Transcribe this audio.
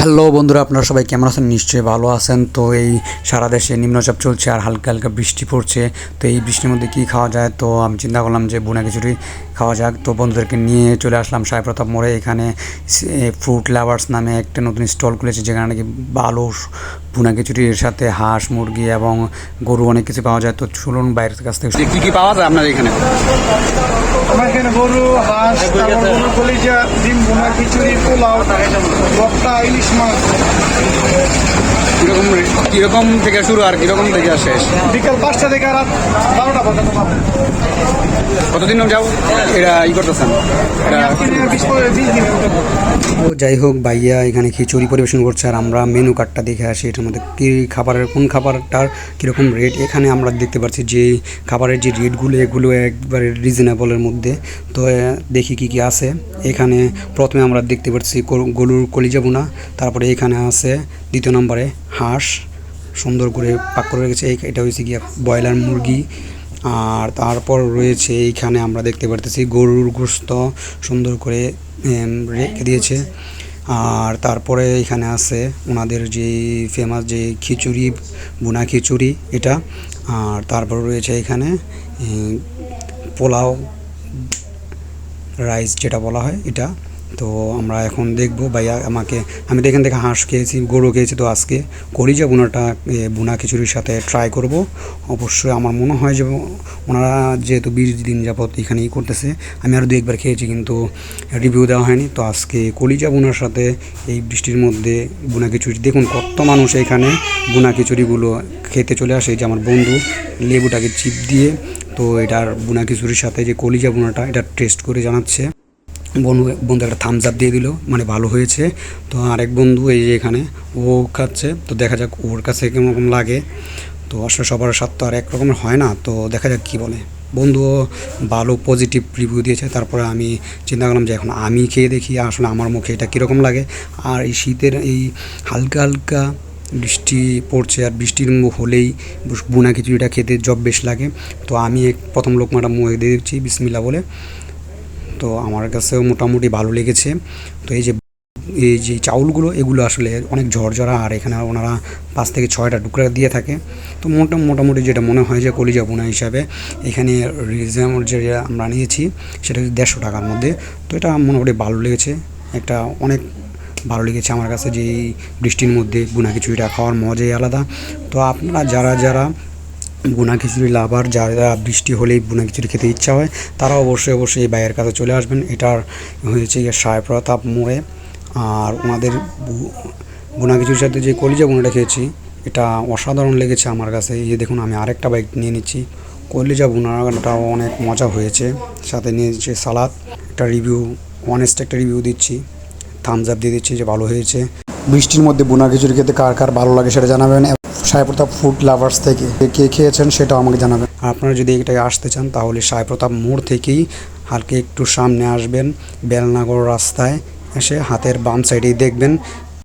Hello বন্ধুরা আপনারা সবাই কেমন আছেন? নিশ্চয়ই ভালো আছেন। তো এই সারা দেশে নিম্নচাপ চলছে আর হালকা হালকা বৃষ্টি পড়ছে। তো এই বৃষ্টির মধ্যে কী খাওয়া যায়? তো আমি চিন্তা করলাম যে বুনা খিচুড়ি খাওয়া যাক। তো বন্ধুদেরকে নিয়ে চলে আসলাম সাই প্রতাপ মোড়ে। এখানে ফ্রুট লাভার্স নামে একটা নতুন স্টল খুলেছে যেখানে নাকি বালু বুনা খিচুড়ির সাথে হাঁস মুরগি এবং গরু অনেক কিছু পাওয়া যায়। তো চলুন বাইরের কাছ থেকে কি কি পাওয়া যায় আপনার এখানে? গরু হাঁস কলিজা ডিম বোনা খিচুড়ি পোলাও ভর্তা ইলিশ মাছ। কীরকম কীরকম থেকে শুরু আর কীরকম থেকে শেষ? বিকাল পাঁচটা থেকে রাত বারোটা পর্যন্ত পাবেন কতদিন যাও? ই করতেছেন। তো যাই হোক ভাইয়া এখানে খিচুড়ি পরিবেশন করছে আর আমরা মেনু কার্ডটা দেখে আসি এটার মধ্যে কী খাবারের কোন খাবারটার কীরকম রেট এখানে আমরা দেখতে পাচ্ছি যে খাবারের যে রেটগুলো এগুলো একবারে রিজনেবলের মধ্যে। তো দেখি কি কি আছে। এখানে প্রথমে আমরা দেখতে পাচ্ছি গরু- গরুর কলিজা বোনা, তারপরে এখানে আছে দ্বিতীয় নম্বরে হাঁস, সুন্দর করে পাক করে রেখেছে। এটা হয়েছে গিয়ে ব্রয়লার মুরগি। আর তারপর রয়েছে এইখানে আমরা দেখতে পারতেছি গরুর গোস্ত সুন্দর করে রেখে দিয়েছে। আর তারপরে এখানে আছে ওনাদের যে ফেমাস যে খিচুড়ি, বোনা খিচুড়ি, এটা। আর তারপর রয়েছে এখানে পোলাও রাইস যেটা বলা হয় এটা। তো আমরা এখন দেখব ভাইয়া আমাকে, আমি তো এখান থেকে হাঁস খেয়েছি, গরু খেয়েছি তো আজকে। কলিজা বোনাটা বোনা খিচুড়ির সাথে ট্রাই করব। অবশ্যই আমার মনে হয় যে ওনারা যেহেতু বিশ দিন যাবত এখানেই করতেছে, আমি আরও দু একবার খেয়েছি কিন্তু রিভিউ দেওয়া হয়নি। তো আজকে কলিজা বোনার সাথে এই বৃষ্টির মধ্যে বোনা খিচুড়ি। দেখুন কত মানুষ এখানে বোনা খিচুড়িগুলো খেতে চলে আসে। যে আমার বন্ধু লেবুটাকে চিপ দিয়ে তো এটার বোনা খিচুড়ির সাথে যে কলিজা বোনাটা, এটা টেস্ট করে জানাচ্ছে। বন্ধু বন্ধু একটা থামস আপ দিয়ে দিল মানে ভালো হয়েছে। তো আরেক বন্ধু এই যে এখানে, ও খাচ্ছে, তো দেখা যাক ওর কাছে কেমন লাগে। তো আসলে সবার স্বাদ তো আর এক রকমের হয় না, তো দেখা যাক কী বলে। বন্ধুও ভালো পজিটিভ রিভিউ দিয়েছে, তারপরে আমি চিন্তা করলাম যে এখন আমি খেয়ে দেখি, আসলে আমার মুখে এটা কীরকম লাগে। আর এই শীতের এই হালকা হালকা বৃষ্টি পড়ছে আর বৃষ্টির হলেই বুনা খিচুড়িটা খেতে জব বেশ লাগে। তো আমি এক প্রথম লোকমাটা মুখে দিয়ে দিচ্ছি, বিসমিল্লা বলে। তো আমার কাছেও মোটামুটি ভালো লেগেছে। তো এই যে এই যে চাউলগুলো, এগুলো আসলে অনেক ঝরঝরা আর এখানে ওনারা পাঁচ থেকে ছয়টা টুকরা দিয়ে থাকে। তো মোটা মোটামুটি যেটা মনে হয় যে কলিজা বোনা হিসাবে এখানে রিজনেবল যে আমরা নিয়েছি, সেটা হচ্ছে দেড়শো টাকার মধ্যে। তো এটা মোটামুটি ভালো লেগেছে। একটা অনেক ভালো লেগেছে আমার কাছে যে এই বৃষ্টির মধ্যে বুনা খিচুড়িটা খাওয়ার মজাই আলাদা। তো আপনারা যারা যারা বুনা খিচুড়ি লাভার, যারা বৃষ্টি হলেই বুনা খিচুড়ি খেতে ইচ্ছা হয়, তারা অবশ্যই অবশ্যই এই বাইয়ের কাছে চলে আসবেন। এটার হয়েছে গিয়ে সায় প্রতাপ মোড়ে। আর ওনাদের বুনা খিচুড়ির সাথে যে কলিজা বুনাটা খেয়েছি, এটা অসাধারণ লেগেছে আমার কাছে। এই যে দেখুন, আমি আরেকটা বাইক নিয়ে নিচ্ছি। কলিজা বুনাটাও অনেক মজা হয়েছে। সাথে নিয়ে নিচ্ছি সালাদ। একটা রিভিউ অনেস্ট একটা রিভিউ দিচ্ছি। থামস আপ দিয়ে দিচ্ছি যে ভালো হয়েছে। বৃষ্টির মধ্যে বোনা খিচুড়ি খেতে কার কার ভালো লাগে সেটা জানাবেন। সাইপ্রতাপ ফুড লাভার্স থেকে কে খেয়েছেন সেটাও আমাকে জানাবেন। আপনারা যদি এটাকে আসতে চান, তাহলে সাইপ্রতাপ মোড় থেকেই হালকা একটু সামনে আসবেন। বেলনাগর রাস্তায় এসে হাতের বাম সাইডেই দেখবেন।